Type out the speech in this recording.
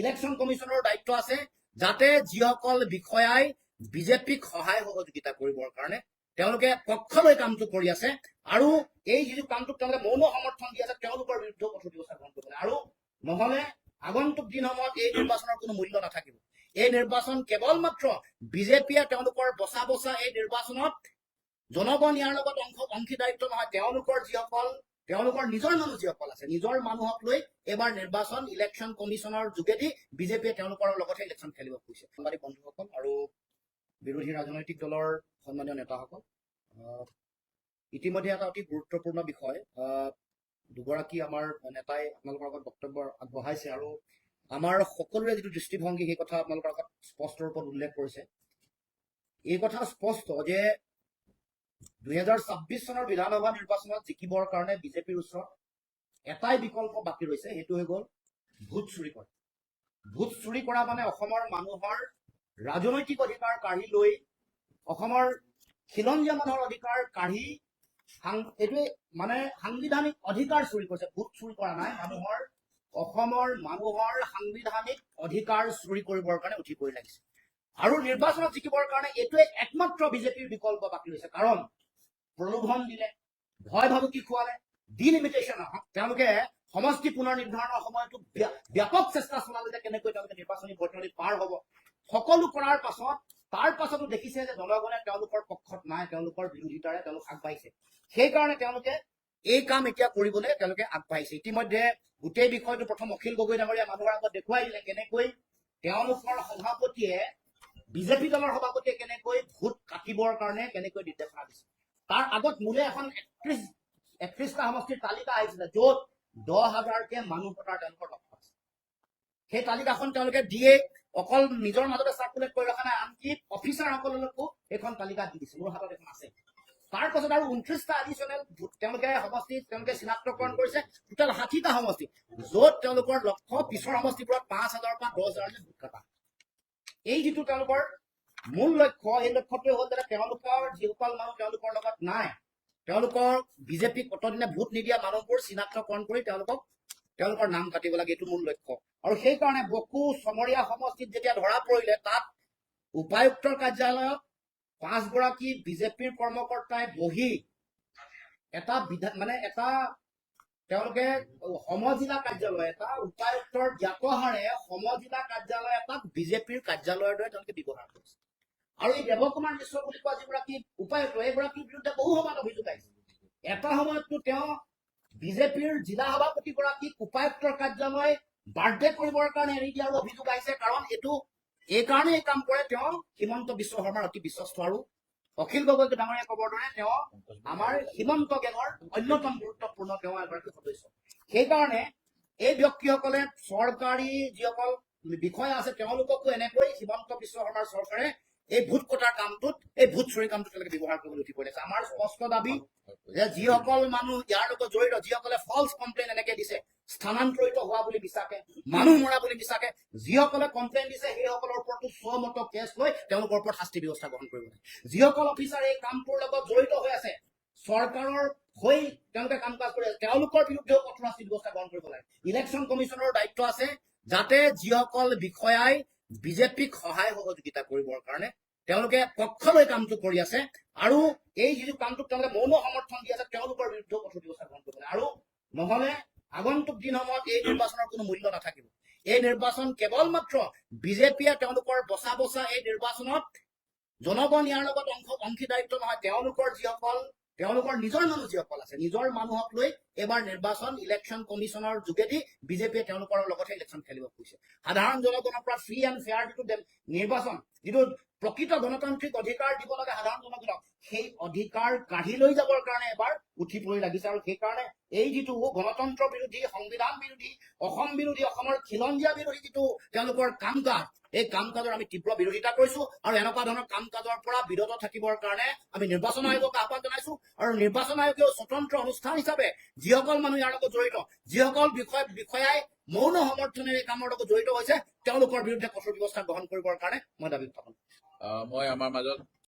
Election কমিশ্যনৰ দায়িত্ব আছে যাতে যিসকল বিষয়াই বিজেপিক সহায় সহযোগিতা কৰিবৰ কাৰণে পক্ষ লৈ কামটো কৰি আছে আৰু এই যিটো কামটোক তেওঁলোকে মৌন সমৰ্থন দি আছে, তেওঁলোকৰ বিৰুদ্ধেও কঠোৰ ব্যৱস্থা গ্ৰহণ কৰিব নহলে আগন্তুক দিনসমূহত এই নিৰ্বাচনৰ কোনো মূল্য নাথাকিব। এই নিৰ্বাচন কেৱল মাত্ৰ বিজেপিয়ে তেওঁলোকৰ বচা বচা এই নিৰ্বাচনত জনগণ ইয়াৰ লগত অংশ, অংশীদাৰিত্ব নহয়, তেওঁলোকৰ যিসকল তেওঁলোকৰ নিজৰ মানুহ যিসকল আছে। নিজৰ মানুহক লৈ এইবাৰ নিৰ্বাচন ইলেকশ্যন কমিশ্যনৰ যোগেদি বিজেপিয়ে তেওঁলোকৰ লগতহে ইলেকশ্যন খেলিব খুজিছে সাংবাদিক বন্ধুসকল আৰু বিৰোধী ৰাজনৈতিক দলৰ সন্মানীয় নেতাসকল ইতিমধ্যে এটা অতি গুৰুত্বপূৰ্ণ বিষয় দুগৰাকী আমাৰ নেতাই আপোনালোকৰ আগত বক্তব্য আগবঢ়াইছে আৰু আমাৰ সকলোৰে যিটো দৃষ্টিভংগী সেই কথা আপোনালোকৰ আগত স্পষ্ট ৰূপত উল্লেখ কৰিছে। এই কথা স্পষ্ট যে দুহেজাৰ ছাব্বিছ চনৰ বিধানসভা নিৰ্বাচনত জিকিবৰ কাৰণে বিজেপিৰ ওচৰত এটাই বিকল্প বাকী ৰৈছে সেইটো হৈ গ'ল ভোট চুৰি কৰা। ভোট চুৰি কৰা মানে অসমৰ মানুহৰ ৰাজনৈতিক অধিকাৰ কাঢ়ি লৈ অসমৰ খিলঞ্জীয়া মানুহৰ অধিকাৰ কাঢ়ি এইটোৱে মানে সাংবিধানিক অধিকাৰ চুৰি কৰিছে। ভোট চুৰি কৰা নাই মানুহৰ অসমৰ মানুহৰ সাংবিধানিক অধিকাৰ চুৰি কৰিবৰ কাৰণে উঠি পৰি লাগিছে। আৰু নিৰ্বাচনত জিকিবৰ কাৰণে এইটোৱে একমাত্ৰ বিজেপিৰ বিকল্প বাকী ৰৈছে। কাৰণ প্ৰলোভন দিলে ভয় ভাবুকি খুৱালে ডিলিমিটেশ্যন তেওঁলোকে সমষ্টি পুনৰ নিৰ্ধাৰণৰ সময়তো ব্য- ব্যাপক চেষ্টা চলালে যে কেনেকৈ তেওঁলোকে নিৰ্বাচনী বৈতৰণি পাৰ হ'ব। সকলো কৰাৰ পাছত তাৰ পাছতো দেখিছে যে জনগণে তেওঁলোকৰ পক্ষত নাই তেওঁলোকৰ বিৰোধিতাৰে তেওঁলোক আগবাঢ়িছে। সেইকাৰণে তেওঁলোকে এই কাম এতিয়া কৰিবলৈ তেওঁলোকে আগবাঢ়িছে। ইতিমধ্যে গোটেই বিষয়টো প্ৰথম অখিল গগৈ ডাঙৰীয়া মানুহৰ আগত দেখুৱাই দিলে কেনেকৈ তেওঁলোকৰ সভাপতিয়ে বিজেপি দলৰ সভাপতিয়ে কেনেকৈ ভোট কাটিবৰ কাৰণে কেনেকৈ নিৰ্দেশনা দিছে। তাৰ আগত মোলে এখন একত্ৰিশ একত্ৰিশটা সমষ্টিৰ তালিকা আহিছিলে য'ত দহ হাজাৰকে মানুহ পতাৰ তেওঁলোকৰ লক্ষ্য আছে। সেই তালিকাখন তেওঁলোকে দিয়ে অকল নিজৰ মাজতে চাৰ্কুলেট কৰি ৰখা নাই আনকি অফিচাৰসকলকো এইখন তালিকা দি দিছে মোৰ হাতত এখন আছে। তাৰ পাছত আৰু ঊনত্ৰিশটা এডিচনেল তেওঁলোকে সমষ্টিত তেওঁলোকে চিনাক্তকৰণ কৰিছে টোটেল ষাঠিটা সমষ্টি য'ত তেওঁলোকৰ লক্ষ্য পিছৰ সমষ্টিবোৰত পাঁচ হাজাৰৰ পৰা দহ হাজাৰলৈ ভোট কটা। এই যিটো তেওঁলোকৰ মূল লক্ষ্য এই লক্ষ্যটোৱে হ'ল যাতে তেওঁলোকৰ যিসকল মানুহ তেওঁলোকৰ লগত নাই তেওঁলোকৰ বিজেপিক অতদিনে ভোট নিদিয়া মানুহবোৰ চিনাক্তকৰণ কৰি তেওঁলোকক তেওঁলোকৰ নাম কাটিব লাগে এইটো মূল লক্ষ্য। আৰু সেইকাৰণে বকু চমৰীয়া সমষ্টিত যেতিয়া ধৰা পৰিলে তাত উপায়ুক্তৰ কাৰ্যালয়ত পাঁচগৰাকী বিজেপিৰ কৰ্মকৰ্তাই বহি এটা বিধা মানে এটা তেওঁলোকে সমজিলা কাৰ্যালয় এটা উপায়ুক্তৰ ব্যাকহাৰে সমজিলা কাৰ্যালয় এটাক বিজেপিৰ কাৰ্যালয়ৰ দৰে তেওঁলোকে ব্যৱহাৰ কৰিছে। আৰু এই দেৱকুমাৰ মিশ্ৰ বুলি কোৱা যিগৰাকী উপায়ুক্ত এইগৰাকীৰ বিৰুদ্ধে বহু সময়ত অভিযোগ আহিছে। এটা সময়ততো তেওঁ বিজেপিৰ জিলা সভাপতিগৰাকীক উপায়ুক্তৰ কাৰ্যালয় বাৰ্থডে কৰিবৰ কাৰণে এৰি দিয়াৰ অভিযোগ আহিছে কাৰণ এইটো এই কাৰণে এই কাম কৰে তেওঁ হিমন্ত বিশ্ব শৰ্মাৰ অতি বিশ্বস্ত আৰু অখিল গগৈ ডাঙৰীয়া কবৰ দৰে তেওঁ আমাৰ সীমান্ত গেঙৰ অন্যতম গুৰুত্বপূৰ্ণ তেওঁ এগৰাকী সদস্য। সেইকাৰণে এই ব্যক্তিসকলে চৰকাৰী যিসকল বিষয়া আছে তেওঁলোককো এনেকৈ হিমন্ত বিশ্ব শৰ্মাৰ চৰকাৰে এই ভোট কটাৰ কামটোত এই ভোট চুৰি কামটোত তেওঁলোকে ব্যৱহাৰ কৰিবলৈ উঠি পৰিছে আমাৰ স্পষ্ট দাবি যে যিসকল মানুহ, ইয়াৰ লগত জড়িত, যিসকলে ফলছ কমপ্লেইন এনেকে দিছে, স্থানান্তৰিত হোৱা বুলি মিছাকে মানুহ মৰা বুলি মিছাকে যিসকলে কমপ্লেইন দিছে, সেইসকলৰ ওপৰতো স্বমত কেছ লৈ তেওঁলোকৰ ওপৰত শাস্তি ব্যৱস্থা গ্ৰহণ কৰিব লাগে। যিসকল অফিচাৰ এই কামটোৰ লগত জড়িত হৈ আছে, চৰকাৰৰ হৈ তেওঁলোকে কাম কাজ কৰি আছে, তেওঁলোকৰ বিৰুদ্ধেও কঠোৰ শাস্তি ব্যৱস্থা গ্ৰহণ কৰিব লাগে। ইলেকশ্যন কমিশ্যনৰ দায়িত্ব আছে যাতে যিসকল বিষয়াই বিজেপিক সহায় সহযোগিতা কৰিবৰ কাৰণে পক্ষ লৈ কামটো কৰি আছে। আৰু এই যিটো কামটোক মৌন সমৰ্থন দি আছে, তেওঁলোকৰ বিৰুদ্ধেও কঠোৰ ব্যৱস্থা গ্ৰহণ কৰিব নহলে আগন্তুক দিনসমূহত এই নিৰ্বাচনৰ কোনো মূল্য নাথাকিব। এই নিৰ্বাচন কেৱল মাত্ৰ বিজেপিয়ে তেওঁলোকৰ বচা বচা এই নিৰ্বাচনত জনগণ ইয়াৰ লগত অংশ, অংশীদাৰিত্ব নহয়, তেওঁলোকৰ যিসকল, তেওঁলোকৰ নিজৰ মানুহ যিসকল আছে, নিজৰ মানুহক লৈ এইবাৰ নিৰ্বাচন ইলেকশ্যন কমিশ্যনৰ যোগেদি বিজেপিয়ে তেওঁলোকৰ লগতহে ইলেকশ্যন খেলিব খুজিছে সাধাৰণ জনগণৰ পৰা ফ্ৰী এণ্ড ফেয়াৰ যিটো নিৰ্বাচন, যিটো প্ৰকৃত গণতান্ত্ৰিক অধিকাৰ দিব লাগে সাধাৰণ জনগণক, সেই অধিকাৰ কাঢ়ি লৈ যাবৰ কাৰণে এবাৰ উঠি পৰি লাগিছে আৰু সেইকাৰণে এই যিটো গণতন্ত্ৰ বিৰোধী, সংবিধান বিৰোধী, অসম বিৰোধী, অসমৰ খিলঞ্জীয়া বিৰোধী যিটো তেওঁলোকৰ কাম কাজ এই কাম কাজৰ আমি তীব্ৰ বিৰোধিতা কৰিছো আৰু এনেকুৱা ধৰণৰ কাম কাজৰ পৰা বিৰত থাকিবৰ কাৰণে আমি নিৰ্বাচন আয়োগক আহ্বান জনাইছো আৰু নিৰ্বাচন আয়োগেও স্বতন্ত্ৰ অনুষ্ঠান হিচাপে যিসকল মানুহ ইয়াৰ লগত জড়িত, যিসকল বিষয়, বিষয়াই মৌন সমৰ্থনে এই কামৰ লগত জড়িত হৈছে, তেওঁলোকৰ বিৰুদ্ধে কঠোৰ ব্যৱস্থা গ্ৰহণ কৰিবৰ কাৰণে মই দাবি উত্থাপন মই আমাৰ মাজত